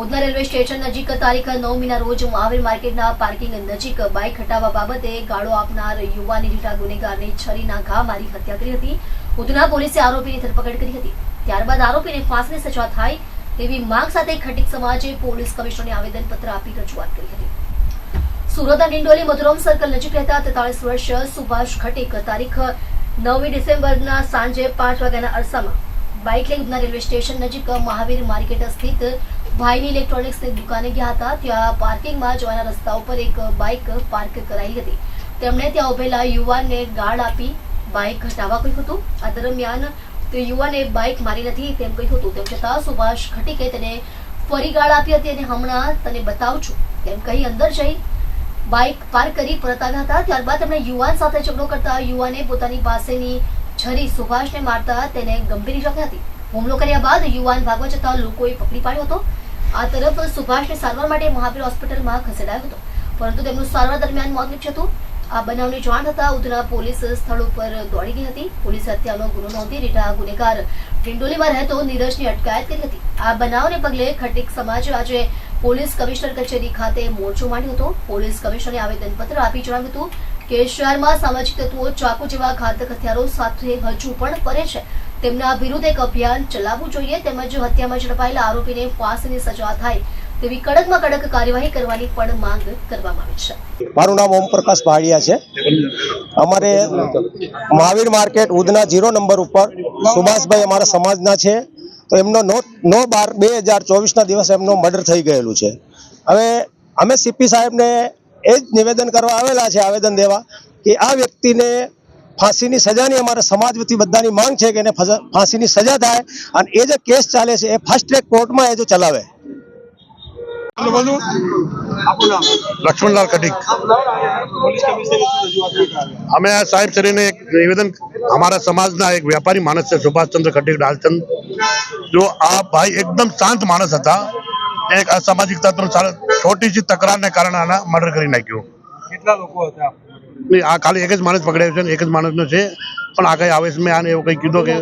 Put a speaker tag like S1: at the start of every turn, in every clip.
S1: Udhna railway station નજીક તારીખ નવમીના રોજ મહાવીર માર્કેટના પાર્કિંગ નજીક બાઇક હટાવવા બાબતે ગાળો આપનાર યુવાની રીટા ગુનેગારને છરીના ઘા મારી હત્યા કરી હતી. ઉધના પોલીસે આરોપીની ધરપકડ કરી હતી. ત્યારબાદ આરોપીને ફાંસની સજા થાય તેવી માંગ સાથે ખટીક સમાજે પોલીસ કમિશનરને આવેદનપત્ર આપી રજૂઆત કરી હતી. સુરતના ડિંડોલી મધુરમ સર્કલ નજીક રહેતા તેતાળીસ વર્ષ સુભાષ ખટીક તારીખ નવમી ડિસેમ્બરના સાંજે પાંચ વાગ્યાના અરસામાં બાઇક લઈ ઉધના રેલવે સ્ટેશન નજીક મહાવીર માર્કેટ સ્થિત ભાઈની ઇલેક્ટ્રોનિક્સની દુકાને ગયા હતા. ત્યાં પાર્કિંગમાં જવાના રસ્તા ઉપર એક બાઇક પાર્ક કરાઈ હતી. તેમણે ત્યાં ઉભેલા યુવાનને ગાળ આપી બાઇક હટાવવા કહ્યું હતું. આ દરમિયાન તે યુવાને બાઇક મારી નથી તેમ કહ્યું હતું. તેમ છતાં સુભાષ ખટીકે તેને ફરી ગાળ આપી હતી અને હમણાં તને બતાવું છું. તેમ કહી અંદર જઈ બાઇક પાર્ક કરી પરત આવ્યા હતા. ત્યારબાદ તેમણે યુવાન સાથે ઝઘડો કરતા યુવાને પોતાની પાસેની છરી સુભાષને મારતા તેને ગંભીર ઇજા હતી. હુમલો કર્યા બાદ યુવાન ભાગવા જતા લોકોએ પકડી પાડ્યો હતો. આ તરફ સુભાષને સારવાર માટે મહાવીર હોસ્પિટલમાં ખસેડાયો હતો. પરંતુ તેમનું સારવાર દરમિયાન મોત નીપજ્યું હતું. આ બનાવની જાણ થતા ઉધના પોલીસ સ્થળ ઉપર દોડી ગઈ હતી. પોલીસ હત્યાનો ગુનો નોંધી રીટા ગુનેગાર ડિંડોલીમાં રહેતો નીરજની અટકાયત કરી હતી. આ બનાવને પગલે ખટીક સમાજે આજે પોલીસ કમિશનર કચેરી ખાતે મોરચો માંડ્યો હતો. પોલીસ કમિશનરે આવેદનપત્ર આપી જણાવ્યું હતું કે શહેરમાં સામાજિક તત્વો ચાકુ જેવા ઘાતક હથિયારો સાથે હજુ પણ ફરે છે. તેમના વિરુદ્ધ એક અભિયાન ચલાવવું જોઈએ તેમજ હત્યામાં ઝડપાયેલા આરોપીને ફાંસીની સજા થાય તેવી કડકમાં કડક કાર્યવાહી કરવાની પણ માંગ કરવામાં આવી છે.
S2: મારું નામ ઓમ પ્રકાશ ભાડિયા છે. અમારે Mahavir market Udhna zero number ઉપર સુભાષભાઈ અમારા સમાજના છે. તો એમનો નો નો બાર બે હજાર ચોવીસના દિવસે એમનો મર્ડર થઈ ગયેલું છે. હવે અમે સીપી સાહેબને એ જ નિવેદન કરવા આવેલા છે, આવેદન દેવા કે આ વ્યક્તિને ફાંસીની સજાની અમારા સમાજ વતી બધાની માંગ છે કે એને ફાંસીની સજા થાય અને એ જે કેસ ચાલે છે એ ફાસ્ટ ટ્રેક કોર્ટમાં એ જો ચલાવે.
S3: લક્ષ્મણલાલ કટિક અમે આ સાહેબ શ્રીને એક નિવેદન અમારા સમાજના એક વ્યાપારી માણસ છે સુભાષચંદ્ર કટીક ડાલચંદ. જો આ ભાઈ એકદમ શાંત માણસ હતા એક અસામાજિક તત્વ છોટી સી તકરારને કારણે આના મર્ડર કરી નાખ્યું.
S4: કેટલા લોકો હતા?
S3: નહીં, આ ખાલી એક જ માણસ પકડાયો છે ને એક જ માણસનો છે. પણ આ કઈ આવેશમાં આને એવું કઈ કીધું કે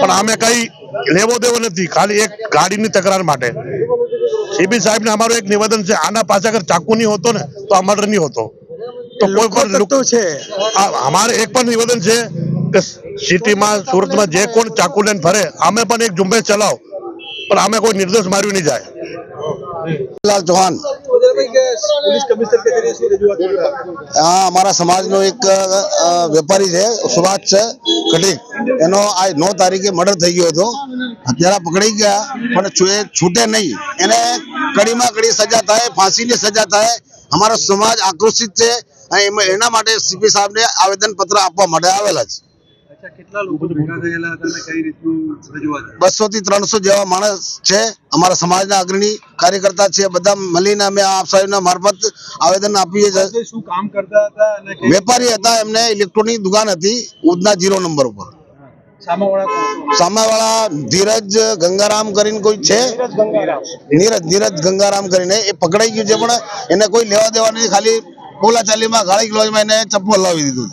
S3: પણ અમે કઈ લેવો દેવો નથી. ખાલી એક ગાડીની તકરાર માટે. સીબી સાહેબને અમારું એક નિવેદન છે આના પાછા અગર ચાકુ નહીં હોતો ને તો અમર નહીં હોતો. તો કોઈ પણ
S2: છે.
S3: અમારે એક પણ નિવેદન છે કે સિટીમાં સુરતમાં જે કોણ ચાકુ લઈને ફરે અમે પણ એક ઝુંબેશ ચલાવ. પણ અમે કોઈ નિર્દોષ માર્યું નહીં જાય.
S5: લાલ ચૌહાણ. આ અમારા સમાજનો એક વેપારી છે, સુભાષ છે, કટીક. એનો આ નવ તારીખે મર્ડર થઈ ગયો હતો. હત્યારા પકડી ગયા, પણ છૂટે નહીં. એને કડીમાં કડી સજા થાય, ફાંસીની સજા થાય. અમારો સમાજ આક્રોશિત છે અને એના માટે સીપી સાહેબને આવેદન પત્ર આપવા માટે આવેલા છે. બસો થી ત્રણસો જેવા માણસ છે અમારા સમાજના અગ્રણી કાર્યકર્તા છે બધા મળીને અમે આપ સાહેબના મારફત આવેદન આપીએ છીએ.
S4: શું કામ કરતા હતા
S5: વેપારી હતા એમને ઇલેક્ટ્રોનિક દુકાન હતી ઉદના જીરો નંબર ઉપર.
S4: સામાવાળા
S5: સામેવાળા ધીરજ ગંગારામ કરીને કોઈ છે? નીરજ નીરજ ગંગારામ કરીને. એ પકડાઈ ગયું છે પણ એને કોઈ લેવા દેવા નહીં ખાલી બોલાચાલીમાં ગાળી ગ્લોજમાં એને ચપ્પલ હલાવી દીધું